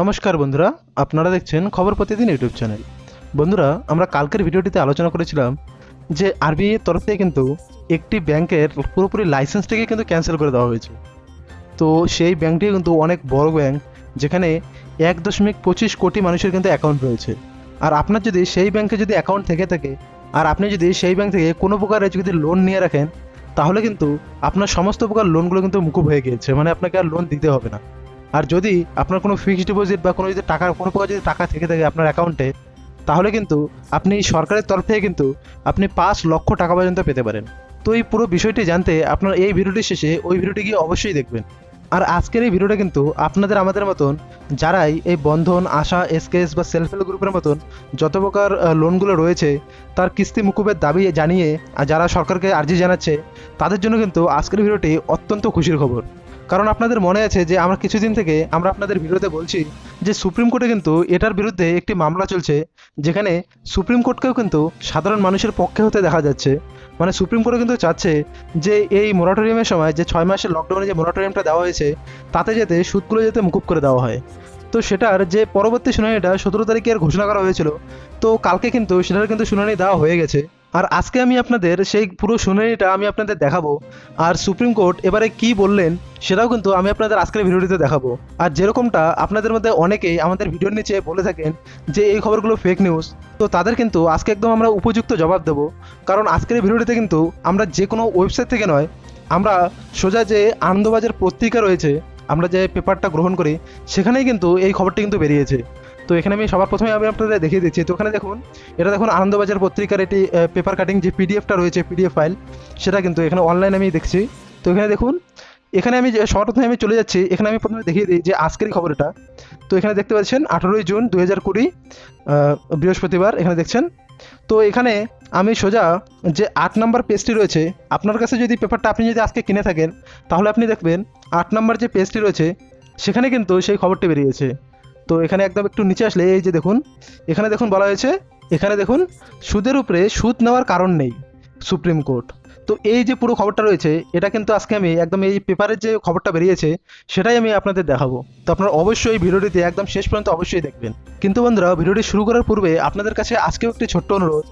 নমস্কার বন্ধুরা, আপনারা দেখছেন খবর প্রতিদিন ইউটিউব চ্যানেল। বন্ধুরা, আমরা কালকের ভিডিওটিতে আলোচনা করেছিলাম যে আরবিআই এর তরফ থেকে কিন্তু একটি ব্যাংকের পুরোপুরি লাইসেন্সটিকে কিন্তু ক্যান্সেল করে দেওয়া হয়েছে। তো সেই ব্যাংকটি কিন্তু অনেক বড় ব্যাংক, যেখানে এক দশমিক পঁচিশ কোটি মানুষের কিন্তু অ্যাকাউন্ট রয়েছে। আর আপনার যদি সেই ব্যাংকে যদি অ্যাকাউন্ট থেকে থাকে, আর আপনি যদি সেই ব্যাংক থেকে কোনো প্রকারের যদি লোন নিয়ে রাখেন, তাহলে কিন্তু আপনার সমস্ত প্রকার লোনগুলো কিন্তু মুকুব হয়ে গিয়েছে মানে আপনাকে আর লোন দিতে হবে না। আর যদি আপনার কোনো ফিক্সড ডিপোজিট বা কোনো যদি টাকা কোনো প্রকার যদি টাকা থেকে থাকে আপনার অ্যাকাউন্টে তাহলে কিন্তু আপনি সরকারের তরফ থেকে কিন্তু আপনি পাঁচ লক্ষ টাকা পর্যন্ত পেতে পারেন। তো এই পুরো বিষয়টি জানতে আপনার এই ভিডিওটি শেষে ওই ভিডিওটি গিয়ে অবশ্যই দেখবেন। আর আজকের এই ভিডিওটা কিন্তু আপনাদের আমাদের মতন যারাই এই বন্ধন, আশা এসকেএস বা সেলফ হেল্প গ্রুপের মতন যত প্রকার লোনগুলো রয়েছে, তার কিস্তি মুকুবের দাবি জানিয়ে, আর যারা সরকারকে আর্জি জানাচ্ছে, তাদের জন্য কিন্তু আজকের ভিডিওটি অত্যন্ত খুশির খবর। কারণ আপনাদের মনে আছে যে আমরা কিছুদিন থেকে আমরা আপনাদের ভিডিওতে বলছি যে সুপ্রিম কোর্টে কিন্তু এটার বিরুদ্ধে একটি মামলা চলছে, যেখানে সুপ্রিম কোর্টকেও কিন্তু সাধারণ মানুষের পক্ষে হতে দেখা যাচ্ছে। মানে সুপ্রিম কোর্টে কিন্তু চাচ্ছে যে এই মোরাটোরিয়ামের সময় যে ছয় মাসের লকডাউনে যে মোরাটোরিয়ামটা দেওয়া হয়েছে, তাতে যাতে সুদগুলো যাতে মুকুব করে দেওয়া হয়। তো সেটার যে পরবর্তী শুনানিটা সতেরো তারিখের ঘোষণা করা হয়েছিল, তো কালকে কিন্তু সেটার কিন্তু শুনানি দেওয়া হয়ে গেছে। আর আজকে আমি আপনাদের সেই পুরো শুনানিটা আমি আপনাদের দেখাবো। আর সুপ্রিম কোর্ট এবারে কি বললেন সেটাও কিন্তু আমি আপনাদের আজকের ভিডিওটিতে দেখাবো। আর যেরকমটা আপনাদের মধ্যে অনেকেই আমাদের ভিডিওর নিচে বলে থাকেন যে এই খবরগুলো ফেক নিউজ তো তাদের কিন্তু আজকে একদম আমরা উপযুক্ত জবাব দেবো। কারণ আজকের ভিডিওটিতে কিন্তু আমরা যে কোনো ওয়েবসাইট থেকে নয়, আমরা সোজা যে আনন্দবাজার পত্রিকা রয়েছে আমরা যে পেপারটা গ্রহণ করি, সেখানেই কিন্তু এই খবরটি কিন্তু বেরিয়েছে। তো এখানে আমি সবার প্রথমে আমি আপনাদের দেখিয়ে দিচ্ছি, তো এখানে দেখুন, এটা দেখুন আনন্দবাজার পত্রিকার এটি পেপার কাটিং যে পিডিএফটা রয়েছে পিডিএফ ফাইল সেটা কিন্তু এখানে অনলাইনে আমি দেখছি। তো এখানে দেখুন, এখানে আমি সবার প্রথমে আমি চলে যাচ্ছি, এখানে আমি প্রথমে দেখিয়ে দিই যে আজকের খবরটা। তো এখানে দেখতে পাচ্ছেন, আঠেরোই জুন দু হাজার কুড়ি বৃহস্পতিবার, এখানে দেখছেন। তো এখানে আমি সোজা যে আট নম্বর পেজটি রয়েছে, আপনার কাছে যদি পেপারটা আপনি যদি আজকে কিনে থাকেন, তাহলে আপনি দেখবেন আট নম্বর যে পেজটি রয়েছে, সেখানে কিন্তু সেই খবরটি বেরিয়েছে। তো এখানে একদম একটু নিচে আসলে, এই যে দেখুন, এখানে দেখুন বলা হয়েছে, এখানে দেখুন, সুদের উপরে সুদ নেওয়ার কারণ নেই সুপ্রিম কোর্ট তো এই যে পুরো খবরটা রয়েছে, এটা কিন্তু আজকে আমি একদম এই পেপারের যে খবরটা বেরিয়েছে, সেটাই আমি আপনাদের দেখাবো। তো আপনারা অবশ্যই ভিডিওটিতে একদম শেষ পর্যন্ত অবশ্যই দেখবেন। কিন্তু বন্ধুরা, ভিডিওটি শুরু করার পূর্বে আপনাদের কাছে আজকেও একটি ছোট্ট অনুরোধ।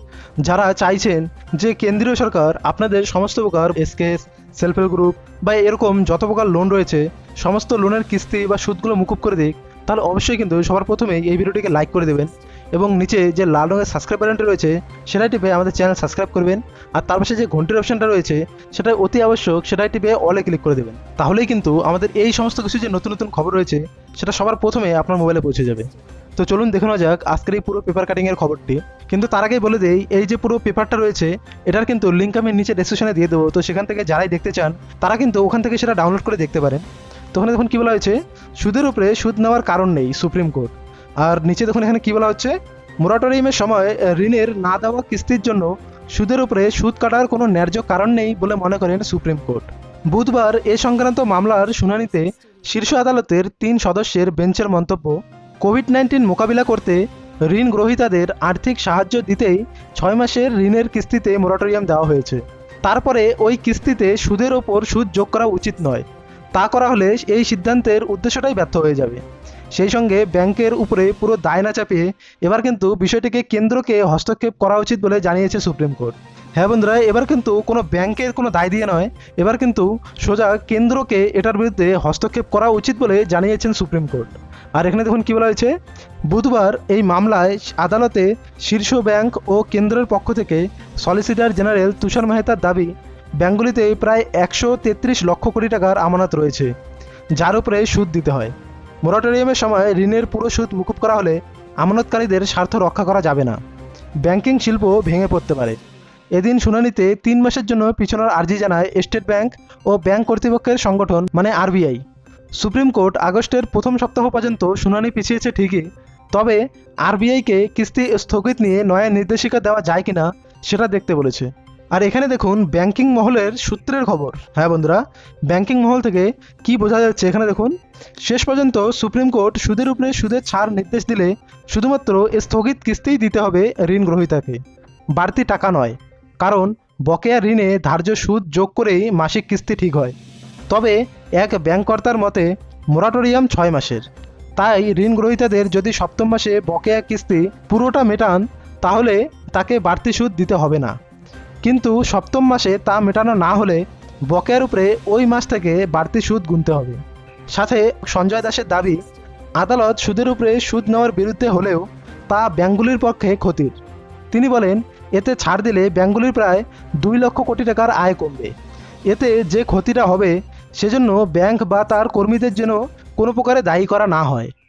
যারা চাইছেন যে কেন্দ্রীয় সরকার আপনাদের সমস্ত প্রকার এসকেএস সেলফ হেল্প গ্রুপ বা এরকম যত প্রকার লোন রয়েছে, সমস্ত লোনের কিস্তি বা সুদগুলো মুকুব করে দিক, তাহলে অবশ্যই কিন্তু সবার প্রথমেই এই ভিডিওটিকে লাইক করে দেবেন। এবং নিচে যে লাল রঙের সাবস্ক্রাইব বাটনটি রয়েছে সেটা টিপে আমাদের চ্যানেল সাবস্ক্রাইব করবেন। আর তার পাশে যে ঘন্টির অপশনটা রয়েছে, সেটা অতি আবশ্যক, সেটাই টিপে অলে ক্লিক করে দেবেন। তাহলেই কিন্তু আমাদের এই সমস্ত কিছু যে নতুন নতুন খবর রয়েছে, সেটা সবার প্রথমে আপনার মোবাইলে পৌঁছে যাবে। তো চলুন দেখে নেওয়া যাক আজকের এই পুরো পেপার কাটিংয়ের খবরটি। কিন্তু তার আগেই বলে দেই, এই যে পুরো পেপারটা রয়েছে, এটার কিন্তু লিঙ্ক আমি নিচে ডেসক্রিপশনে দিয়ে দেবো। তো সেখান থেকে যারাই দেখতে চান, তারা কিন্তু ওখান থেকে সেটা ডাউনলোড করে দেখতে পারেন। তো ওখানে দেখুন কী বলা হয়েছে, সুদের উপরে সুদ নেওয়ার কারণ নেই সুপ্রিম কোর্ট। আর নিচে দেখুন এখানে কী বলা হচ্ছে? মোরাটোরিয়ামের সময় ঋণের না দেওয়া কিস্তির জন্য সুদের উপরে সুদ কাটার কোনো ন্যায্য কারণ নেই বলে মনে করেন সুপ্রিম কোর্ট বুধবার এ সংক্রান্ত মামলার শুনানিতে শীর্ষ আদালতের তিন সদস্যের বেঞ্চের মন্তব্য, কোভিড নাইন্টিন মোকাবিলা করতে ঋণ গ্রহীতাদের আর্থিক সাহায্য দিতেই ছয় মাসের ঋণের কিস্তিতে মোরাটোরিয়াম দেওয়া হয়েছে। তারপরে ওই কিস্তিতে সুদের ওপর সুদ যোগ করা উচিত নয়। তা করা হলে এই সিদ্ধান্তের উদ্দেশ্যটাই ব্যর্থ হয়ে যাবে। সেই সঙ্গে ব্যাংকের উপরে পুরো দায় না চাপিয়ে এবার কিন্তু বিষয়টিকে কেন্দ্রকে হস্তক্ষেপ করা উচিত বলে জানিয়েছে সুপ্রিম কোর্ট। হ্যাঁ বন্ধুরা, এবার কিন্তু কোনো ব্যাংকের কোনো দায় দিয়ে নয়, এবার কিন্তু সোজা কেন্দ্রকে এটার বিরুদ্ধে হস্তক্ষেপ করা উচিত বলে জানিয়েছেন সুপ্রিম কোর্ট। আর এখানে দেখুন কী বলা হয়েছে, বুধবার এই মামলায় আদালতে শীর্ষ ব্যাংক ও কেন্দ্রের পক্ষ থেকে সলিসিটর জেনারেল তুষার মেহতার দাবি ব্যাঙ্কগুলিতে প্রায় একশো তেত্রিশ লক্ষ কোটি টাকার আমানত রয়েছে, যার উপরে সুদ দিতে হয়। মোরাটোরিয়ামের সময় ঋণের পুরো সুদ মুকুব করা হলে আমানতকারীদের স্বার্থ রক্ষা করা যাবে না। ব্যাংকিং শিল্প ভেঙে পড়তে পারে। এদিন শুনানিতে তিন মাসের জন্য পিছনের আর্জি জানায় স্টেট ব্যাংক ও ব্যাংক কর্তৃপক্ষের সংগঠন মানে আরবিআই। সুপ্রিম কোর্ট আগস্টের প্রথম সপ্তাহ পর্যন্ত শুনানি পিছিয়েছে ঠিকই, তবে আরবিআইকে কিস্তি স্থগিত নিয়ে নয়া নির্দেশিকা দেওয়া যায় কিনা সেটা দেখতে বলেছে। আর এখানে দেখুন ব্যাংকিং মহলের সূত্রের খবর। হ্যাঁ বন্ধুরা ব্যাংকিং মহল থেকে কি বোঝা যাচ্ছে? এখানে দেখুন, শেষ পর্যন্ত সুপ্রিম কোর্ট সুদের উপরে সুদের ছাড় নির্দেশ দিলে শুধুমাত্র স্থগিত কিস্তিই দিতে হবে ঋণ গ্রহীতাকে। বাড়তি টাকা নয়, কারণ বকেয়া ঋণে ধার্য সুদ যোগ করেই মাসিক কিস্তি ঠিক হয়। তবে এক ব্যাংককর্তার মতে মোরাটোরিয়াম ছয় মাসের। তাই ঋণ গ্রহীতাদের যদি সপ্তম মাসে বকেয়া কিস্তি পুরোটা মেটান, তাহলে তাকে বাড়তি সুদ দিতে হবে না। কিন্তু সপ্তম মাসে তা মেটানো না হলে বকেয়ার উপরে ওই মাস থেকে বাড়তি সুদ গুনতে হবে। সাথে সঞ্জয় দাসের দাবি, আদালত সুদের উপরে সুদ নেওয়ার বিরুদ্ধে হলেও তা ব্যাঙ্কগুলির পক্ষে ক্ষতির। তিনি বলেন, এতে ছাড় দিলে ব্যাঙ্কগুলির প্রায় দুই লক্ষ কোটি টাকার আয় কমবে। এতে যে ক্ষতিটা হবে, সেজন্য ব্যাংক বা তার কর্মীদের যেন কোনো প্রকারে দায়ী করা না হয়।